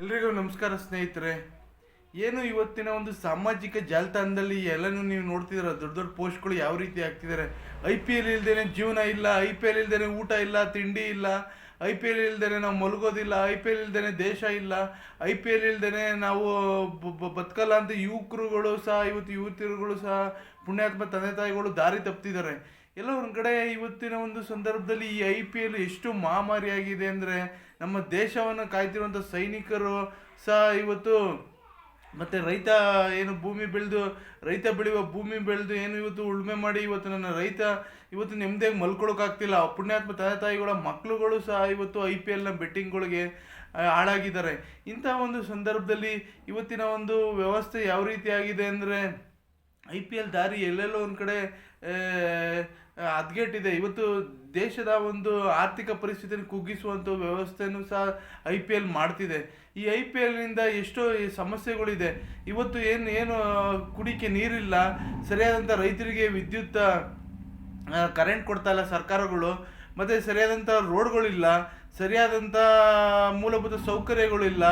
ಎಲ್ರಿಗೂ ನಮಸ್ಕಾರ ಸ್ನೇಹಿತರೆ. ಏನು ಇವತ್ತಿನ ಒಂದು ಸಾಮಾಜಿಕ ಜಾಲತಾಣದಲ್ಲಿ ಎಲ್ಲನೂ ನೀವು ನೋಡ್ತಿದ್ದೀರ? ದೊಡ್ಡ ದೊಡ್ಡ ಪೋಸ್ಟ್ಗಳು ಯಾವ ರೀತಿ ಆಗ್ತಿದ್ದಾರೆ ಐ ಪಿ ಎಲ್ ಇಲ್ದೇನೆ ಜೀವನ ಇಲ್ಲ, ಐ ಪಿ ಎಲ್ ಇಲ್ದೇನೆ ಊಟ ಇಲ್ಲ, ತಿಂಡಿ ಇಲ್ಲ, ಐ ಪಿ ಎಲ್ ಇಲ್ದೇನೆ ನಾವು ಮಲಗೋದಿಲ್ಲ, ಐ ಪಿ ಎಲ್ ಇಲ್ದೇನೆ ದೇಶ ಇಲ್ಲ, ಐ ಪಿ ಎಲ್ ಇಲ್ದೇನೆ ನಾವು ಬದುಕಲ್ಲ ಅಂತ ಯುವಕರುಗಳು ಸಹ, ಇವತ್ತು ಯುವತಿಯರುಗಳು ಸಹ ಪುಣ್ಯಾತ್ಮ ತಂದೆ ತಾಯಿಗಳು ದಾರಿ ತಪ್ಪಿದ್ದಾರೆ ಎಲ್ಲ ಕಡೆ ಇವತ್ತಿನ ಒಂದು ಸಂದರ್ಭದಲ್ಲಿ ಈ ಐ ಪಿ ಎಲ್ ಎಷ್ಟು ಮಹಾಮಾರಿಯಾಗಿದೆ ಅಂದರೆ ನಮ್ಮ ದೇಶವನ್ನು ಕಾಯ್ತಿರುವಂಥ ಸೈನಿಕರು ಸಹ ಇವತ್ತು ಮತ್ತು ರೈತ ಏನು ಭೂಮಿ ಬೆಳೆದು, ರೈತ ಬೆಳೆಯುವ ಭೂಮಿ ಬೆಳೆದು ಏನು ಇವತ್ತು ಉಳುಮೆ ಮಾಡಿ ಇವತ್ತು ನನ್ನ ರೈತ ಇವತ್ತು ನೆಮ್ಮದಿಯಾಗಿ ಮಲ್ಕೊಳ್ಳೋಕ್ಕಾಗ್ತಿಲ್ಲ ಪುಣ್ಯಾತ್ಮ ತಂದೆ ತಾಯಿಗಳ ಮಕ್ಕಳುಗಳು ಸಹ ಇವತ್ತು ಐ ಪಿ ಎಲ್ನ ಬೆಟ್ಟಿಂಗ್ಗಳಿಗೆ ಹಾಳಾಗಿದ್ದಾರೆ. ಇಂಥ ಒಂದು ಸಂದರ್ಭದಲ್ಲಿ ಇವತ್ತಿನ ಒಂದು ವ್ಯವಸ್ಥೆ ಯಾವ ರೀತಿ ಆಗಿದೆ ಅಂದರೆ ಐ ಪಿ ಎಲ್ ದಾರಿ ಎಲ್ಲೆಲ್ಲೋ ಒಂದು ಕಡೆ ಹದ್ಗೆಟ್ಟಿದೆ ಇವತ್ತು ದೇಶದ ಒಂದು ಆರ್ಥಿಕ ಪರಿಸ್ಥಿತಿಯನ್ನು ಕುಗ್ಗಿಸುವಂಥ ವ್ಯವಸ್ಥೆಯನ್ನು ಸಹ ಐ ಪಿ ಎಲ್ ಮಾಡ್ತಿದೆ. ಈ ಐ ಪಿ ಎಲ್ನಿಂದ ಎಷ್ಟೋ ಸಮಸ್ಯೆಗಳಿದೆ. ಇವತ್ತು ಏನು ಏನು ಕುಡಿಕೆ ನೀರಿಲ್ಲ ಸರಿಯಾದಂಥ ರೈತರಿಗೆ ವಿದ್ಯುತ್ ಕರೆಂಟ್ ಕೊಡ್ತಾ ಇಲ್ಲ ಸರ್ಕಾರಗಳು, ಮತ್ತು ಸರಿಯಾದಂಥ ರೋಡ್ಗಳಿಲ್ಲ ಸರಿಯಾದಂಥ ಮೂಲಭೂತ ಸೌಕರ್ಯಗಳಿಲ್ಲ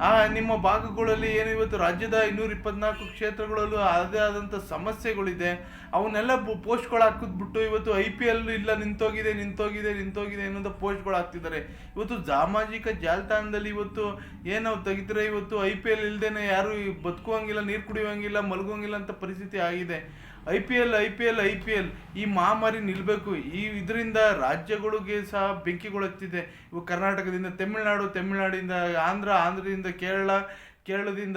ಆ, ನಿಮ್ಮ ಭಾಗಗಳಲ್ಲಿ ಏನು ಇವತ್ತು ರಾಜ್ಯದ ಇನ್ನೂರ ಇಪ್ಪತ್ನಾಲ್ಕು ಕ್ಷೇತ್ರಗಳಲ್ಲೂ ಅದೇ ಆದಂಥ ಸಮಸ್ಯೆಗಳಿದೆ. ಅವನ್ನೆಲ್ಲ ಪೋಸ್ಟ್ಗಳು ಹಾಕಿದ್ಬಿಟ್ಟು ಇವತ್ತು ಐ ಪಿ ಎಲ್ ಇಲ್ಲ, ನಿಂತೋಗಿದೆ ನಿಂತೋಗಿದೆ ನಿಂತೋಗಿದೆ ಅನ್ನೋದು ಪೋಸ್ಟ್ಗಳು ಹಾಕ್ತಿದ್ದಾರೆ. ಇವತ್ತು ಸಾಮಾಜಿಕ ಜಾಲತಾಣದಲ್ಲಿ ಇವತ್ತು ಏನು ನಾವು ತೆಗಿತಾರೆ, ಇವತ್ತು ಐ ಪಿ ಎಲ್ ಇಲ್ಲದೇ ಯಾರು ಬದುಕುವಂಗಿಲ್ಲ, ನೀರು ಕುಡಿಯುವಂಗಿಲ್ಲ, ಮಲಗುವಂಗಿಲ್ಲ ಅಂತ ಪರಿಸ್ಥಿತಿ ಆಗಿದೆ. I P L, I P L, I P L. ಈ ಮಹಾಮಾರಿ ನಿಲ್ಲಬೇಕು ಈ ಇದರಿಂದ ರಾಜ್ಯಗಳಿಗೆ ಸಹ ಬೆಂಕಿಗಳು ಹತ್ತಿದೆ ಇವು ಕರ್ನಾಟಕದಿಂದ ತಮಿಳ್ನಾಡು, ತಮಿಳ್ನಾಡಿಂದ ಆಂಧ್ರ, ಆಂಧ್ರದಿಂದ ಕೇರಳ, ಕೇರಳದಿಂದ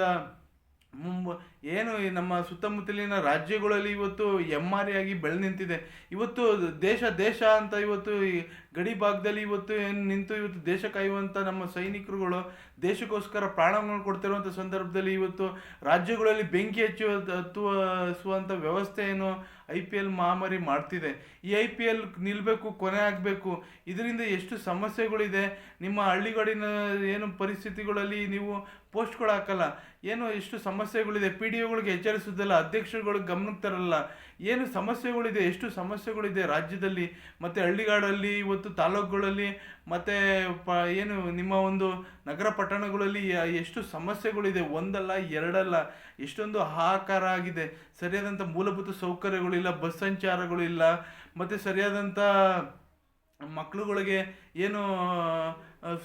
ಮುಂಬ ಏನು ನಮ್ಮ ಸುತ್ತಮುತ್ತಲಿನ ರಾಜ್ಯಗಳಲ್ಲಿ ಇವತ್ತು ಎಮ್ಮಾರಿಯಾಗಿ ಬೆಳೆ ನಿಂತಿದೆ. ಇವತ್ತು ದೇಶ ದೇಶ ಅಂತ ಇವತ್ತು ಈ ಗಡಿ ಭಾಗದಲ್ಲಿ ಇವತ್ತು ಏನು ನಿಂತು ಇವತ್ತು ದೇಶ ಕಾಯುವಂಥ ನಮ್ಮ ಸೈನಿಕರುಗಳು ದೇಶಕ್ಕೋಸ್ಕರ ಪ್ರಾಣವನ್ನು ಕೊಡ್ತಿರುವಂಥ ಸಂದರ್ಭದಲ್ಲಿ ಇವತ್ತು ರಾಜ್ಯಗಳಲ್ಲಿ ಬೆಂಕಿ ಹಚ್ಚುವ ಹತ್ತುವಂಥ ವ್ಯವಸ್ಥೆಯನ್ನು ಐ ಪಿ ಎಲ್ ಮಹಾಮಾರಿ ಮಾಡ್ತಿದೆ. ಈ ಐ ಪಿ ಎಲ್ ನಿಲ್ಲಬೇಕು ಕೊನೆ ಆಗಬೇಕು. ಇದರಿಂದ ಎಷ್ಟು ಸಮಸ್ಯೆಗಳಿದೆ? ನಿಮ್ಮ ಹಳ್ಳಿಗಳಿನ ಏನು ಪರಿಸ್ಥಿತಿಗಳಲ್ಲಿ ನೀವು ಪೋಸ್ಟ್ಗಳು ಹಾಕಲ್ಲ. ಏನು ಎಷ್ಟು ಸಮಸ್ಯೆಗಳಿದೆ? ಪಿ ಡಿ ಒಗಳಿಗೆ ಎಚ್ಚರಿಸುವುದಿಲ್ಲ ಅಧ್ಯಕ್ಷರುಗಳಿಗೆ ಗಮನಕ್ಕೆ ತರಲ್ಲ. ಏನು ಸಮಸ್ಯೆಗಳಿದೆ? ಎಷ್ಟು ಸಮಸ್ಯೆಗಳಿದೆ ರಾಜ್ಯದಲ್ಲಿ? ಮತ್ತು ಹಳ್ಳಿಗಾಡಲ್ಲಿ, ಇವತ್ತು ತಾಲೂಕುಗಳಲ್ಲಿ, ಮತ್ತು ಪ, ಏನು ನಿಮ್ಮ ಒಂದು ನಗರ ಪಟ್ಟಣಗಳಲ್ಲಿ ಎಷ್ಟು ಸಮಸ್ಯೆಗಳಿದೆ? ಒಂದಲ್ಲ, ಎರಡಲ್ಲ, ಎಷ್ಟೊಂದು ಹಾಹಾಕಾರ ಆಗಿದೆ. ಸರಿಯಾದಂಥ ಮೂಲಭೂತ ಸೌಕರ್ಯಗಳಿಲ್ಲ, ಬಸ್ ಸಂಚಾರಗಳು ಇಲ್ಲ ಮತ್ತು ಸರಿಯಾದಂಥ ಮಕ್ಕಳುಗಳಿಗೆ ಏನು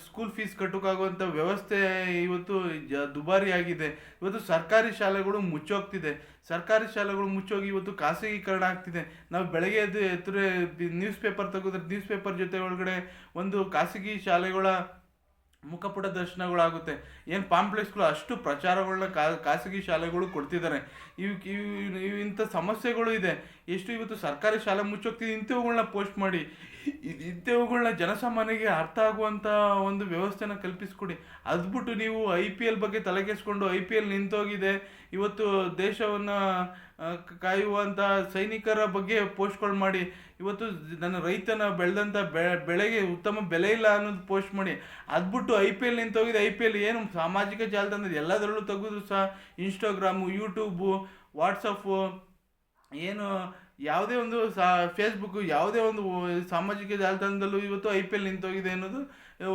ಸ್ಕೂಲ್ ಫೀಸ್ ಕಟ್ಟೋಕ್ಕಾಗುವಂಥ ವ್ಯವಸ್ಥೆ ಇವತ್ತು ಜ ದುಬಾರಿ ಆಗಿದೆ ಇವತ್ತು ಸರ್ಕಾರಿ ಶಾಲೆಗಳು ಮುಚ್ಚೋಗ್ತಿದೆ. ಸರ್ಕಾರಿ ಶಾಲೆಗಳು ಮುಚ್ಚೋಗಿ ಇವತ್ತು ಖಾಸಗೀಕರಣ ಆಗ್ತಿದೆ. ನಾವು ಬೆಳಗ್ಗೆ ಎದ್ದು ಎತ್ತರೆ ನ್ಯೂಸ್ ಪೇಪರ್ ತೆಗೆದ್ರೆ ನ್ಯೂಸ್ ಪೇಪರ್ ಜೊತೆ ಒಳಗಡೆ ಒಂದು ಖಾಸಗಿ ಶಾಲೆಗಳ ಮುಖಪುಟ ದರ್ಶನಗಳಾಗುತ್ತೆ. ಏನು ಪಾಂಪ್ಲೆಕ್ಸ್ಗಳು ಅಷ್ಟು ಪ್ರಚಾರಗಳನ್ನ ಕಾ ಖಾಸಗಿ ಶಾಲೆಗಳು ಕೊಡ್ತಿದ್ದಾರೆ. ಇವು ಇವು ಇವು ಇಂಥ ಸಮಸ್ಯೆಗಳು ಇದೆ. ಎಷ್ಟು ಇವತ್ತು ಸರ್ಕಾರಿ ಶಾಲೆ ಮುಚ್ಚೋಗ್ತಿದೆ ಇಂಥವುಗಳನ್ನ ಪೋಸ್ಟ್ ಮಾಡಿ. ಇದ್- ಇಂಥವುಗಳನ್ನ ಜನಸಾಮಾನ್ಯರಿಗೆ ಅರ್ಥ ಆಗುವಂಥ ಒಂದು ವ್ಯವಸ್ಥೆನ ಕಲ್ಪಿಸ್ಕೊಡಿ. ಅದ್ಬಿಟ್ಟು ನೀವು ಐ ಪಿ ಎಲ್ ಬಗ್ಗೆ ತಲೆಕೆಸ್ಕೊಂಡು ಐ ಪಿ ಎಲ್ ನಿಂತೋಗಿದೆ, ಇವತ್ತು ದೇಶವನ್ನು ಕಾಯುವಂಥ ಸೈನಿಕರ ಬಗ್ಗೆ ಪೋಸ್ಟ್ಗಳು ಮಾಡಿ, ಇವತ್ತು ನನ್ನ ರೈತನ ಬೆಳೆದಂಥ ಬೆ, ಬೆಳೆಗೆ ಉತ್ತಮ ಬೆಲೆ ಇಲ್ಲ ಅನ್ನೋದು ಪೋಸ್ಟ್ ಮಾಡಿ, ಅದ್ಬಿಟ್ಟು ಐ ಪಿ ಎಲ್ ನಿಂತೋಗಿದೆ, ಐ ಪಿ ಎಲ್ ಏನು ಸಾಮಾಜಿಕ ಜಾಲತಾಣದ ಎಲ್ಲದರಲ್ಲೂ ತೆಗೆದು ಸಹ ಇನ್ಸ್ಟಾಗ್ರಾಮು ಯೂಟ್ಯೂಬು ವಾಟ್ಸಪ್ಪು ಏನು ಯಾವುದೇ ಒಂದು ಸಾ ಫೇಸ್ಬುಕ್ ಯಾವುದೇ ಒಂದು ಸಾಮಾಜಿಕ ಜಾಲತಾಣದಲ್ಲೂ ಇವತ್ತು ಐ ಪಿ ಎಲ್ ನಿಂತೋಗಿದೆ ಅನ್ನೋದು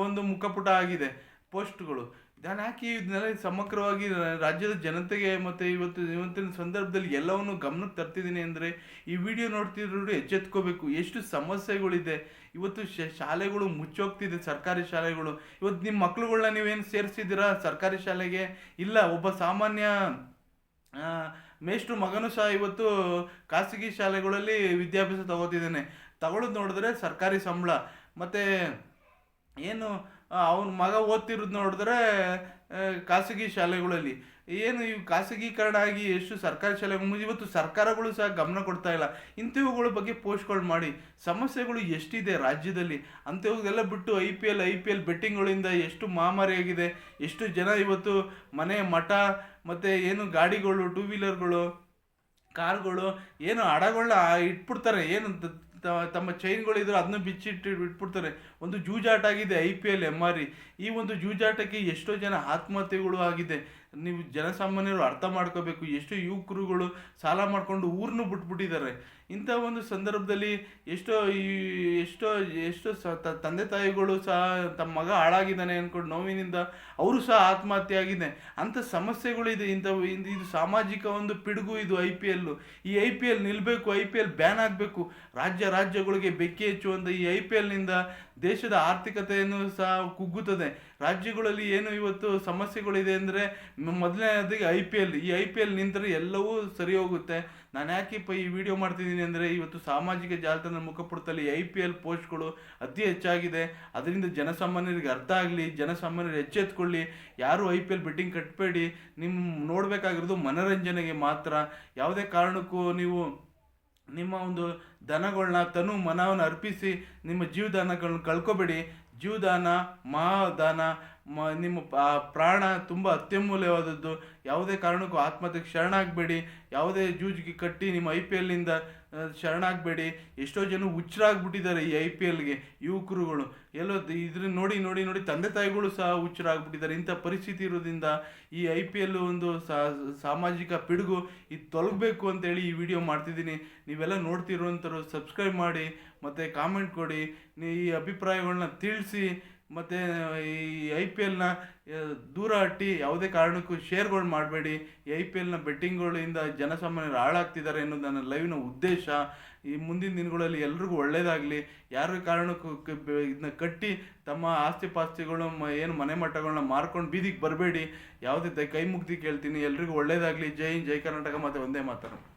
ಒಂದು ಮುಖಪುಟ ಆಗಿದೆ. ಪೋಸ್ಟ್ಗಳು. ಇದನ್ನು ಹಾಕಿ ಇದನ್ನೆಲ್ಲ ಸಮಗ್ರವಾಗಿ ರಾಜ್ಯದ ಜನತೆಗೆ ಮತ್ತು ಇವತ್ತು, ಇವತ್ತಿನ ಸಂದರ್ಭದಲ್ಲಿ ಎಲ್ಲವನ್ನು ಗಮನಕ್ಕೆ ತರ್ತಿದ್ದೀನಿ ಅಂದರೆ, ಈ ವಿಡಿಯೋ ನೋಡ್ತಿದ್ರು ಎಚ್ಚೆತ್ಕೋಬೇಕು. ಎಷ್ಟು ಸಮಸ್ಯೆಗಳಿದೆ. ಇವತ್ತು ಶಾಲೆಗಳು ಮುಚ್ಚೋಗ್ತಿದೆ, ಸರ್ಕಾರಿ ಶಾಲೆಗಳು. ಇವತ್ತು ನಿಮ್ಮ ಮಕ್ಳುಗಳ್ನ ನೀವೇನು ಸೇರಿಸಿದ್ದೀರಾ ಸರ್ಕಾರಿ ಶಾಲೆಗೆ? ಇಲ್ಲ, ಒಬ್ಬ ಸಾಮಾನ್ಯ ಮೇಷ್ಟ್ರು ಮಗನೂ ಸಹ ಇವತ್ತು ಖಾಸಗಿ ಶಾಲೆಗಳಲ್ಲಿ ವಿದ್ಯಾಭ್ಯಾಸ ತಗೋತಿದ್ದಾನೆ. ತಗೊಳ್ಳೋದು ನೋಡಿದ್ರೆ ಸರ್ಕಾರಿ ಸಂಬಳ. ಮತ್ತು ಏನು ಅವನ ಮಗ ಓದ್ತಿರೋದು ನೋಡಿದ್ರೆ ಖಾಸಗಿ ಶಾಲೆಗಳಲ್ಲಿ. ಏನು ಇವು ಖಾಸಗೀಕರಣ ಆಗಿ ಎಷ್ಟು ಸರ್ಕಾರಿ ಶಾಲೆ ಇವತ್ತು ಸರ್ಕಾರಗಳು ಸಹ ಗಮನ ಕೊಡ್ತಾ ಇಲ್ಲ. ಇಂಥವುಗಳ ಬಗ್ಗೆ ಪೋಸ್ಟ್ಗಳು ಮಾಡಿ. ಸಮಸ್ಯೆಗಳು ಎಷ್ಟಿದೆ ರಾಜ್ಯದಲ್ಲಿ? ಅಂಥವುದೆಲ್ಲ ಬಿಟ್ಟು I P L, I P L ಬೆಟ್ಟಿಂಗ್ಗಳಿಂದ ಎಷ್ಟು ಮಹಾಮಾರಿಯಾಗಿದೆ ಎಷ್ಟು ಜನ ಇವತ್ತು ಮನೆ, ಮಠ, ಮತ್ತು ಏನು ಗಾಡಿಗಳು ಟೂ ವೀಲರ್ಗಳು ಕಾರ್ಗಳು ಏನು ಹಡಗಳನ್ನ ಇಟ್ಬಿಡ್ತಾರೆ. ಏನು ತಮ್ಮ ಚೈನ್ಗಳಿದ್ರೆ ಅದನ್ನ ಬಿಚ್ಚಿಟ್ಟು ಇಟ್ಬಿಡ್ತಾರೆ ಒಂದು ಜೂಜಾಟ ಆಗಿದೆ I P L M R ಈ ಒಂದು ಜೂಜಾಟಕ್ಕೆ ಎಷ್ಟೋ ಜನ ಆತ್ಮಹತ್ಯೆಗಳು ಆಗಿದೆ. ನೀವು ಜನಸಾಮಾನ್ಯರು ಅರ್ಥ ಮಾಡ್ಕೋಬೇಕು. ಎಷ್ಟು ಯುವಕರುಗಳು ಸಾಲ ಮಾಡ್ಕೊಂಡು ಊರನ್ನು ಬಿಟ್ಬಿಟ್ಟಿದ್ದಾರೆ. ಇಂಥ ಒಂದು ಸಂದರ್ಭದಲ್ಲಿ ಎಷ್ಟೋ ಈ ಎಷ್ಟೋ ಎಷ್ಟೋ ತಂದೆ ತಾಯಿಗಳು ಸಹ ತಮ್ಮ ಮಗ ಹಾಳಾಗಿದ್ದಾನೆ ಅಂದ್ಕೊಂಡು ನೋವಿನಿಂದ ಅವರು ಸಹ ಆತ್ಮಹತ್ಯೆ ಆಗಿದೆ ಅಂಥ ಸಮಸ್ಯೆಗಳಿದೆ ಇಂಥ ಇದು ಸಾಮಾಜಿಕ ಒಂದು ಪಿಡುಗು ಇದು ಐ ಪಿ ಎಲ್ಲು. ಈ ಐ ಪಿ ಎಲ್ ನಿಲ್ಲಬೇಕು ಐ ಪಿ ಎಲ್ ಬ್ಯಾನ್ ಆಗಬೇಕು. ರಾಜ್ಯ ರಾಜ್ಯಗಳಿಗೆ ಬೆಕ್ಕಿ ಹೆಚ್ಚುವಂಥ ಈ ಐ ಪಿ ಎಲ್ನಿಂದ ದೇಶದ ಆರ್ಥಿಕತೆಯನ್ನು ಸಹ ಕುಗ್ಗುತ್ತದೆ. ರಾಜ್ಯಗಳಲ್ಲಿ ಏನು ಇವತ್ತು ಸಮಸ್ಯೆಗಳಿದೆ ಅಂದರೆ ಮೊದಲನೇದಾಗಿ ಐ ಪಿ ಎಲ್. ಈ ಐ ಪಿ ಎಲ್ ನಿಂತರೆ ಎಲ್ಲವೂ ಸರಿ ಹೋಗುತ್ತೆ. ನಾನು ಯಾಕೆ ಈ ವಿಡಿಯೋ ಮಾಡ್ತಿದ್ದೀನಿ ಅಂದರೆ ಇವತ್ತು ಸಾಮಾಜಿಕ ಜಾಲತಾಣ ಮುಖಪುಟದಲ್ಲಿ ಐ ಪಿ ಎಲ್ ಪೋಸ್ಟ್ಗಳು ಅತಿ ಹೆಚ್ಚಾಗಿದೆ. ಅದರಿಂದ ಜನಸಾಮಾನ್ಯರಿಗೆ ಅರ್ಥ ಆಗಲಿ, ಜನಸಾಮಾನ್ಯರು ಎಚ್ಚೆತ್ಕೊಳ್ಳಿ. ಯಾರು ಐ ಪಿ ಎಲ್ ಬೆಟ್ಟಿಂಗ್ ಕಟ್ಟಬೇಡಿ ನಿಮ್ಮ ನೋಡಬೇಕಾಗಿರೋದು ಮನೋರಂಜನೆಗೆ ಮಾತ್ರ. ಯಾವುದೇ ಕಾರಣಕ್ಕೂ ನೀವು ನಿಮ್ಮ ಒಂದು ದನಗಳನ್ನ ತನು ಮನವನ್ನು ಅರ್ಪಿಸಿ ನಿಮ್ಮ ಜೀವದಾನಗಳನ್ನ ಕಳ್ಕೊಬೇಡಿ. ಜೀವದಾನ, ಮಹಾದಾನ ಮ, ನಿಮ್ಮ ಪ್ರಾಣ ತುಂಬ ಅತ್ಯಮೂಲ್ಯವಾದದ್ದು. ಯಾವುದೇ ಕಾರಣಕ್ಕೂ ಆತ್ಮಹತ್ಯೆಗೆ ಶರಣಾಗಬೇಡಿ. ಯಾವುದೇ ಜೂಜಿಗೆ ಕಟ್ಟಿ ನಿಮ್ಮ ಐ ಪಿ ಎಲ್ನಿಂದ ಶರಣಾಗಬೇಡಿ. ಎಷ್ಟೋ ಜನ ಹುಚ್ಚರಾಗ್ಬಿಟ್ಟಿದ್ದಾರೆ ಈ ಐ ಪಿ ಎಲ್ಗೆ ಯುವಕರುಗಳು. ಎಲ್ಲೋ ಇದ್ರನ್ನ ಇದ್ರ ನೋಡಿ ನೋಡಿ ನೋಡಿ ತಂದೆ ತಾಯಿಗಳು ಸಹ ಹುಚ್ಚರಾಗ್ಬಿಟ್ಟಿದ್ದಾರೆ ಇಂಥ ಪರಿಸ್ಥಿತಿ ಇರೋದ್ರಿಂದ ಈ ಐ ಪಿ ಎಲ್ ಒಂದು ಸಾಮಾಜಿಕ ಪಿಡುಗು. ಇದು ತೊಲಗಬೇಕು ಅಂತೇಳಿ ಈ ವಿಡಿಯೋ ಮಾಡ್ತಿದ್ದೀನಿ. ನೀವೆಲ್ಲ ನೋಡ್ತಿರೋಂಥವ್ರು ಸಬ್ಸ್ಕ್ರೈಬ್ ಮಾಡಿ, ಮತ್ತು ಕಾಮೆಂಟ್ ಕೊಡಿ. ನೀ, ಈ ಅಭಿಪ್ರಾಯಗಳನ್ನ ತಿಳಿಸಿ. ಮತ್ತು, ಈ ಐ ಪಿ ಎಲ್ನ ದೂರ ಅಟ್ಟಿ ಯಾವುದೇ ಕಾರಣಕ್ಕೂ ಶೇರ್ಗಳು ಮಾಡಬೇಡಿ. ಐ ಪಿ ಎಲ್ನ ಬೆಟ್ಟಿಂಗ್ಗಳಿಂದ ಜನಸಾಮಾನ್ಯರು ಹಾಳಾಗ್ತಿದ್ದಾರೆ ಅನ್ನೋದು ನನ್ನ ಲೈವ್ನ ಉದ್ದೇಶ ಈ ಮುಂದಿನ ದಿನಗಳಲ್ಲಿ ಎಲ್ರಿಗೂ ಒಳ್ಳೆಯದಾಗಲಿ ಯಾರ ಕಾರಣಕ್ಕೂ ಇದನ್ನ ಕಟ್ಟಿ ತಮ್ಮ ಆಸ್ತಿ ಪಾಸ್ತಿಗಳು ಏನು ಮನೆ ಮಟ್ಟಗಳನ್ನ ಮಾರ್ಕೊಂಡು ಬೀದಿಗೆ ಬರಬೇಡಿ. ಯಾವುದೇ ಕೈ ಮುಗ್ದಿ ಕೇಳ್ತೀನಿ. ಎಲ್ರಿಗೂ ಒಳ್ಳೆಯದಾಗಲಿ ಜೈ ಜೈ ಕರ್ನಾಟಕ. ಮತ್ತು ಒಂದೇ ಮಾತರು